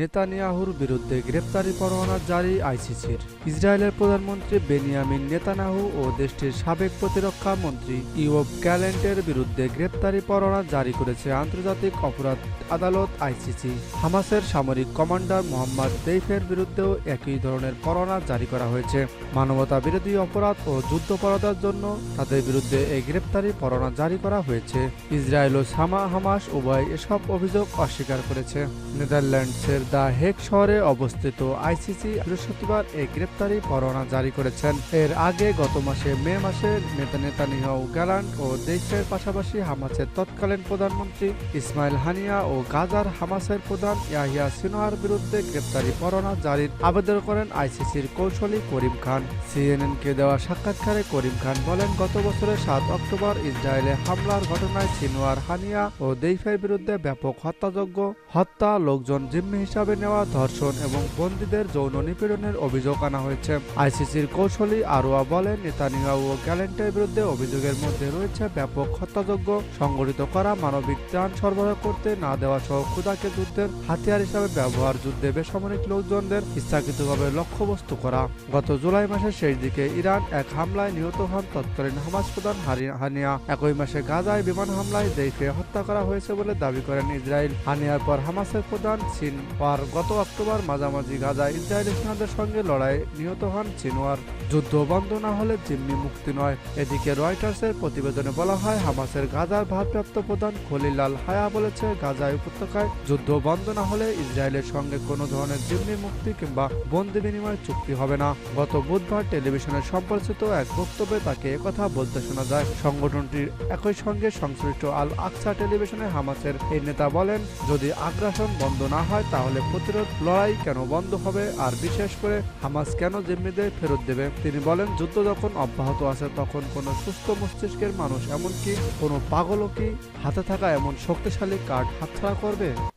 নেতানিয়াহুর বিরুদ্ধে গ্রেপ্তারি পরোয়ানা জারি আইসিসির। ইসরায়েলের প্রধানমন্ত্রী বেনিয়ামিন নেতানাহু ও দেশটির সাবেক প্রতিরক্ষা মন্ত্রী ইউব গ্যালেন্টের বিরুদ্ধে গ্রেপ্তারি পরোয়ানা জারি করেছে আন্তর্জাতিক অপরাধ আদালত আইসিসি। হামাসের সামরিক কমান্ডার মোহাম্মদ দেইফের বিরুদ্ধেও একই ধরনের পরোয়ানা জারি করা হয়েছে। মানবতা বিরোধী অপরাধ ও যুদ্ধাপরাধের জন্য তাদের বিরুদ্ধে এই গ্রেপ্তারি পরোয়ানা জারি করা হয়েছে। ইসরায়েল ও সামা হামাস উভয় এসব অভিযোগ অস্বীকার করেছে। নেদারল্যান্ডসের দ্য হেগ শহরে অবস্থিত আইসিসি বৃহস্পতিবার এই গ্রেপ্তারি পরোয়ানা জারি করেছেন। এর আগে গত মাসে মে মাসে নেতা নেতানিয়াহু গ্যালান্ট ও দেশের পাশাপাশি হামাসের তৎকালীন প্রধানমন্ত্রী ইসমাইল হানিয়া ও গাজার হামাসের প্রধান ইয়াহিয়া সিনোয়ার বিরুদ্ধে গ্রেপ্তারি পরোয়ানা জারির আবেদন করেন আইসিসির কৌশলী করিম খান। সিএনএনকে দেওয়া সাক্ষাৎকারে করিম খান বলেন, গত বছরের সাত অক্টোবর ইসরায়েলে হামলার ঘটনায় সিনোয়ার হানিয়া ও দেইফের বিরুদ্ধে ব্যাপক হত্যাযোগ্য হত্যা, লোকজন জিম্মি হিসাবে নেওয়া ধর্ষণ এবং বন্দীদের যৌন নিপীড়নের অভিযোগ আনা হয়েছে। আইসিসির কৌশলী আরোয়া বলেন, নেতানিয়াহু ও গ্যালেন্টের বিরুদ্ধে অভিযোগের মধ্যে রয়েছে ব্যাপক হত্যাযোগ্য সংগঠিত করা মানবিক ত্রাণ সরবরাহ করতে না দেওয়া সহ ক্ষুদাকে যুদ্ধের হাতিয়ার হিসাবে ব্যবহার, যুদ্ধে বেসামরিক লোকজনদের ইচ্ছাকৃতভাবে লক্ষ্যবস্তু করা। গত জুলাই মাসের শেষ দিকে ইরান এক হামলায় নিহত হন তৎকালীন হামাস প্রধান হানিয়া। একই মাসে গাজায় বিমান হামলায় দেইফে হত্যা করা হয়েছে বলে দাবি করেন ইসরায়েল। হানিয়ার পর হামাসের প্রধান সিনওয়ার গত অক্টোবর মাঝামাঝি গাজায় ইসরায়েলি সেনাদের সঙ্গে লড়াই নিহত হন সিনওয়ার যুদ্ধ বন্ধ না হলে জিম্মি মুক্তি নয়। এদিকে রয়টার্সের প্রতিবেদনে বলা হয়, হামাসের গাজার ভারপ্রাপ্ত প্রধান খলিলাল হায়া বলেছে, গাজায় উপত্যকায় যুদ্ধ বন্ধ না হলে ইসরায়েলের সঙ্গে কোনো ধরনের জিম্মি মুক্তি কিংবা বন্দি বিনিময় চুক্তি হবে না। গত বুধবার টেলিভিশনে সম্প্রচারিত এক বক্তব্যে তাকে একথা বলতে শোনা যায়। সংগঠনটির একই সঙ্গে সংশ্লিষ্ট আল আকসা টেলিভিশনে হামাসের এই নেতা বলেন, যদি আগ্রাসন বন্ধ না হয় তাহলে প্রতিরোধ লড়াই কেন বন্ধ হবে? আর বিশেষ করে হামাস কেন জিম্মিদের ফেরত দেবে? তিনি বলেন, যুদ্ধ যখন অব্যাহত আছে, তখন কোনো সুস্থ মস্তিষ্কের মানুষ এমনকি কোনো পাগলও কি হাতে থাকা এমন শক্তিশালী কার্ড হাতছাড়া করবে?